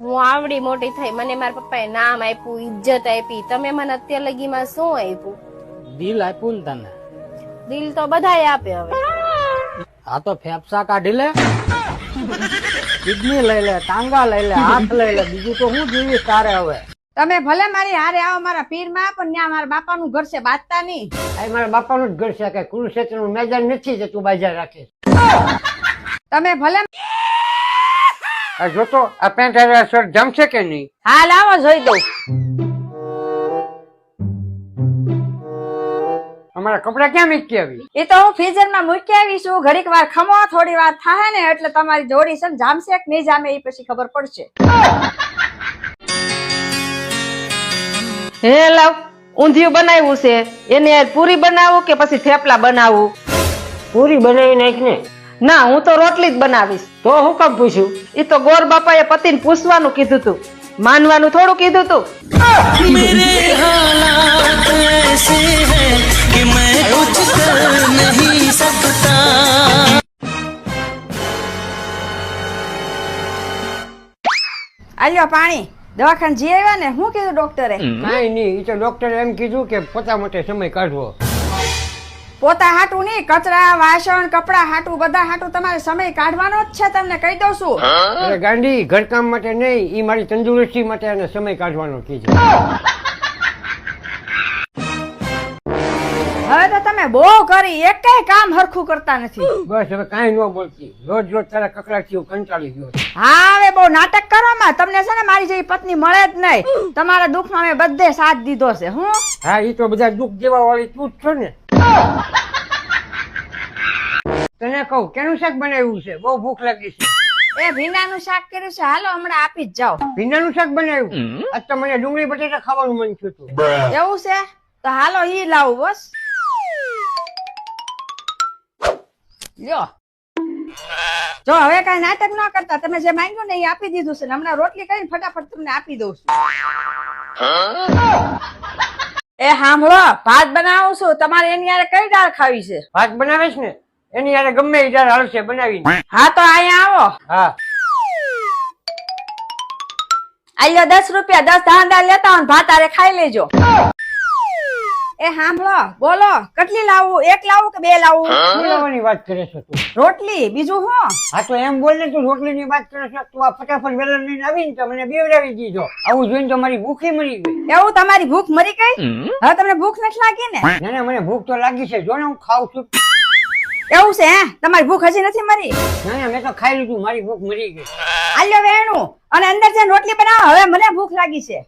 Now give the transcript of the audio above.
હું આવડી મોટી થઈ. મને મારા પપ્પાએ નામ આપ્યું ઇજ્જત આપી. તમે મને અત્યાર લગીમાં શું આપ્યું? દિલ આપ્યું ને તને? દિલ તો બધા આપે હવે. આ તો ફેફસા કાઢી લે. કિડની લઈ લે ટાંગા લઈ લે હાથ લઈ લે બીજું તો હું જીવીશ તારે હવે. તમે ભલે મારી હારે આવો મારા પીરમાં પણ ત્યાં મારા બાપાનું ઘર છે બાજતા નહીં. આ મારા બાપાનું જ ઘર છે કે કુરુક્ષેત્રનું મેદાન નથી જતું તું બાજા રાખીશ તમે ભલે આ જોતો આ પેન્ટ આ શર્ટ જમશે કે નહીં? હાલ લાવો જોઈ દઉં. અમારા કપડા ક્યાં મૂકી આવી? એ તો હું ફ્રીઝરમાં મૂકી આવી છું. ઘડીક વાર ખમો થોડી વાર થાય ને એટલે તમારી જોડી છે ને જામશે કે નહીં જામે એ પછી ખબર પડશે. હે લાવ ઊંધિયું બનાવ્યું છે. એની પૂરી બનાવું કે પછી થેપલા બનાવું? પૂરી બનાવી નાખ ને ના હું તો રોટલી જ બનાવીશ. તો હું કમ પૂછ્યું એ તો ગોર બાપા એ પતિ ને પૂછવાનું કીધું તું. માનવાનું થોડું કીધું તું. પાણી. દવાખાન જઈ આવ્યા ને? શું કીધું ડોક્ટરે કાંઈ નઈ તો ડોક્ટરે એમ કીધું કે પોતા માટે સમય કાઢવો. પોતા હાટું નહીં કચરા વાસણ કપડા હાટું બધા હાટું તમારે સમય કાઢવાનો જ છે તમને કહી દઉં છું. અરે ગાંડી ઘરકામ માટે નહીં એ મારી તંદુરસ્તી માટે અને સમય કાઢવાનો કીધું હવે તો તમે બહુ કરી એક કામ હરખું કરતા નથી. બસ હવે કાંઈ ન બોલતી. રોજ રોજ તારા કકડાથી હું કંટાળી ગયો હા હવે બહુ નાટક કરવામાં તમને છે ને મારી જેવી પત્ની મળે જ નહીં. તમારા દુઃખમાં મેં બધે સાથ દીધો છે હું? હા એ તો બધા દુઃખ જેવા વાળી તું જ છો ને. તને કહું કેનું શાક બનાવ્યું છે? બહુ ભૂખ લાગી છે. એ ભીંડાનું શાક કર્યું છે. હાલો હમણાં આપી જ જાઓ. ભીંડાનું શાક બનાવ્યું? આજ તો મને ડુંગળી બટેટા ખાવાનું મન થયું હતું. એવું છે? તો હાલો ઈ લાવું બસ. લ્યો. જો હવે કઈ નાટક ન કરતા. તમે જે માંગ્યું ને એ આપી દીધું છે ને હમણાં રોટલી કરીને ફટાફટ તમને આપી દઉં છું. એ સાંભળો ભાત બનાવું છું. તમારે એની યારે કઈ દાળ ખાવી છે? ભાત બનાવે છે ને એની યારે ગમે એ દાળ હાલશે બનાવી હા તો અહીંયા આવો. હા. આલ્યો દસ રૂપિયા દસ ધાંધા લેતા હોય ભાત આરે ખાઈ લેજો. એ સાંભળો બોલો કેટલી લાવું? એક લાવું કે બે લાવું? શું લેવાની વાત કરે છે તું. રોટલી બીજું હું હા તો એમ બોલ ને તું રોટલી ની વાત કરે છે તું આ ફટાફટ વેલણ લઈને આવીને તો બેવડાવી દીધો. આવું જોઈને તો ભૂખી મરી ગઈ. એવું તમારી ભૂખ મરી ગઈ? હવે તમને ભૂખ નથી લાગી ને? ના ના મને ભૂખ તો લાગી છે. જો ને હું ખાઉં છું. એવું છે હે? તમારી ભૂખ હજી નથી મરી? ના ના મેં તો ખાઈ લીધું. મારી ભૂખ મરી ગઈ. આલ્યો વેણું. અને અંદર જઈને રોટલી બનાવો. હવે મને ભૂખ લાગી છે.